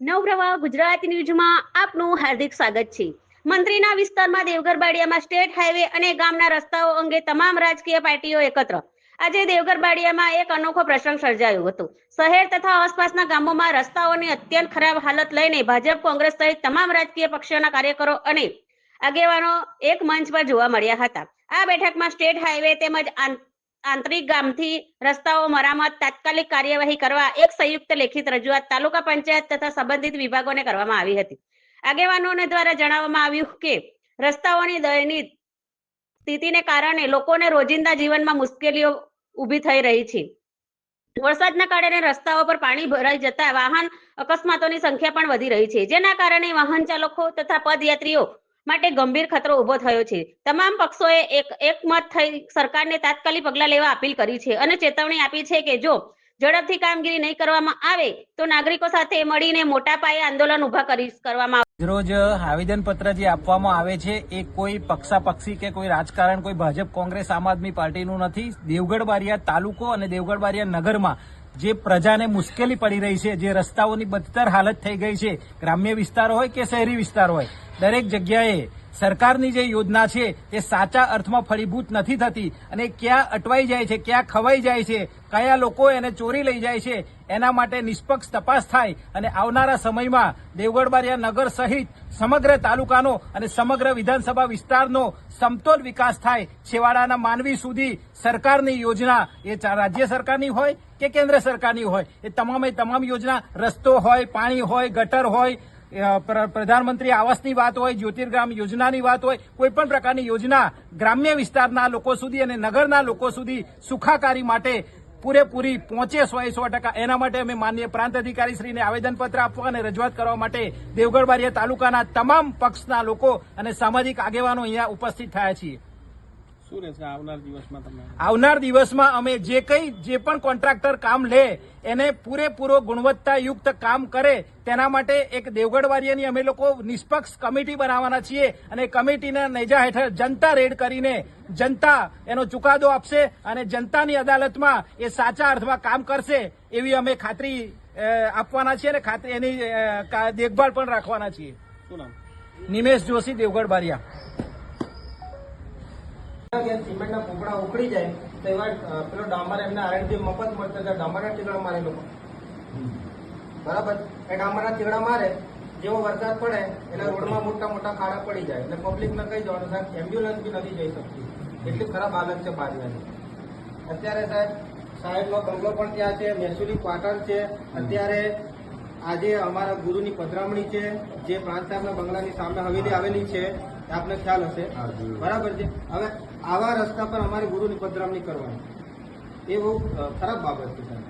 નવપ્રવાહ ગુજરાત ન્યૂઝમાં આપનું હાર્દિક સ્વાગત છે. મંત્રીના વિસ્તારમાં દેવગર બાડિયામાં સ્ટેટ હાઈવે અને ગામના રસ્તાઓ અંગે તમામ રાજકીય પાર્ટીઓ એકત્ર. આજે દેવગર બાડિયામાં એક અનોખો પ્રસંગ સર્જાયો હતો. શહેર તથા આસપાસના ગામોમાં રસ્તાઓની અત્યંત ખરાબ હાલત લઈને ભાજપ, કોંગ્રેસ સહિત તમામ રાજકીય પક્ષોના કાર્યકરો અને આગેવાનો એક મંચ પર જોવા મળ્યા હતા. આ બેઠકમાં સ્ટેટ હાઈવે તેમજ આંતરિક ગામથી રસ્તાઓ મરામત, તાત્કાલિક કાર્યવાહી કરવા એક સંયુક્ત લેખિત રજૂઆત તાલુકા પંચાયત તથા સંબંધિત વિભાગોને કરવામાં આવી હતી. આગેવાનોને દ્વારા જણાવવામાં આવ્યું કે, રસ્તાઓની દયનીત સ્થિતિને કારણે લોકોને રોજિંદા જીવનમાં મુશ્કેલીઓ ઊભી થઈ રહી છે. વરસાદના કારણે રસ્તાઓ પર પાણી ભરાઈ જતા વાહન અકસ્માતોની સંખ્યા પણ વધી રહી છે. જેના કારણે વાહન ચાલકો તથા પદયાત્રીઓ માટે ગંભીર ખતરો ઊભો થયો છે. તમામ પક્ષોએ એક, એકમત થઈ સરકારને તાત્કાલિક પગલાં લેવા અપીલ કરી છે અને ચેતવણી આપી છે કે જો ઝડપથી કામગીરી નહીં કરવામાં આવે, તો નાગરિકો સાથે મળીને મોટા પાયે આંદોલન ઊભા કરી કરવામાં રોજ આવેદન પત્ર જે આપવામાં આવે છે, એ કોઈ પક્ષાપક્ષી કે કોઈ રાજકારણ, કોઈ ભાજપ, કોંગ્રેસ, આમ આદમી પાર્ટીનું નથી. દેવગઢ બારિયા તાલુકો અને દેવગઢ બારિયા નગરમાં જે પ્રજાને મુશ્કેલી પડી રહી છે, જે રસ્તાઓની બદતર હાલત થઈ ગઈ છે, ગ્રામ્ય વિસ્તાર હોય કે શહેરી વિસ્તાર હોય, દરેક જગ્યાએ સરકારની જે યોજના છે, એ સાચા અર્થમાં ફળીભૂત નથી થતી. અને ક્યાં અટવાઈ જાય છે, ક્યાં ખવાઈ જાય છે, કયા લોકો એને ચોરી લઈ જાય છે એના માટે નિષ્પક્ષ તપાસ થાય અને આવનારા સમયમાં દેવગઢબારિયા નગર સહિત સમગ્ર તાલુકાનો અને સમગ્ર વિધાનસભા વિસ્તારનો સમતોલ વિકાસ થાય છેવાડાના માનવી સુધી સરકારની યોજના એ રાજ્ય સરકારની હોય કે કેન્દ્ર સરકારની હોય, એ તમામે તમામ યોજના, રસ્તો હોય, પાણી હોય, ગટર હોય પ્રધાનમંત્રી આવાસની વાત હોય, જ્યોતિર્ગ્રામ યોજનાની વાત હોય, કોઈ પણ પ્રકારની યોજના ગ્રામ્ય વિસ્તારના લોકો સુધી અને નગરના લોકો સુધી સુખાકારી માટે પૂરેપૂરી પહોંચે સો એ સો ટકા. એના માટે અમે માનીય પ્રાંત અધિકારી શ્રીને આવેદનપત્ર આપવા અને રજૂઆત કરવા માટે દેવગઢ બારિયા તાલુકાના તમામ પક્ષના લોકો અને સામાજિક આગેવાનો અહીંયા ઉપસ્થિત થયા છીએ. શું રહેશે? આવનાર દિવસમાં તમે આવનાર દિવસમાં અમે જે કંઈ જે પણ કોન્ટ્રાક્ટર કામ લે એને પૂરેપૂરો ગુણવત્તાયુક્ત કામ કરે તેના માટે એક દેવગઢવારિયાની અમે લોકો નિષ્પક્ષ કમિટી બનાવવાના છીએ અને કમિટીના નેજા હેઠળ જનતા રેડ કરીને જનતા એનો ચુકાદો આપશે અને જનતાની અદાલતમાં એ સાચા અર્થમાં કામ કરશે એવી અમે ખાતરી આપવાના છીએ અને ખાતરી એની દેખભાળ પણ રાખવાના છીએ. શું નામ? નિમેશ જોશી દેવગઢ બારિયા સિમેન્ટના પોપડા ઉકળી જાય તો એવા પેલો ડામર એમને આરએનજી મફત મળતો એટલે ડામરના ટીકડા મારે લોકો. બરાબર? એ ડામરના ટીકડા મારે જેવો વરસાદ પડે એટલે રોડમાં મોટા મોટા ખાડા પડી જાય. એટલે પબ્લિકને કઈ જવાનું સાહેબ એમ્બ્યુલન્સ બી નથી જઈ શકતી. એટલી ખરાબ હાલત છે બારિયાની અત્યારે સાહેબ સાહેબનો બંગલો પણ ત્યાં છે મહેસુલી ક્વાર્ટર છે. અત્યારે આજે અમારા ગુરુની પધરામણી છે. જે પ્રાંત સાહેબના બંગલાની સામે હવેલી આવેલી છે. આપને ખ્યાલ હશે? બરાબર છે. હવે આવા રસ્તા પર અમારે ગુરુની પધરામણી કરવાની. એ બહુ ખરાબ બાબત છે સાહેબ.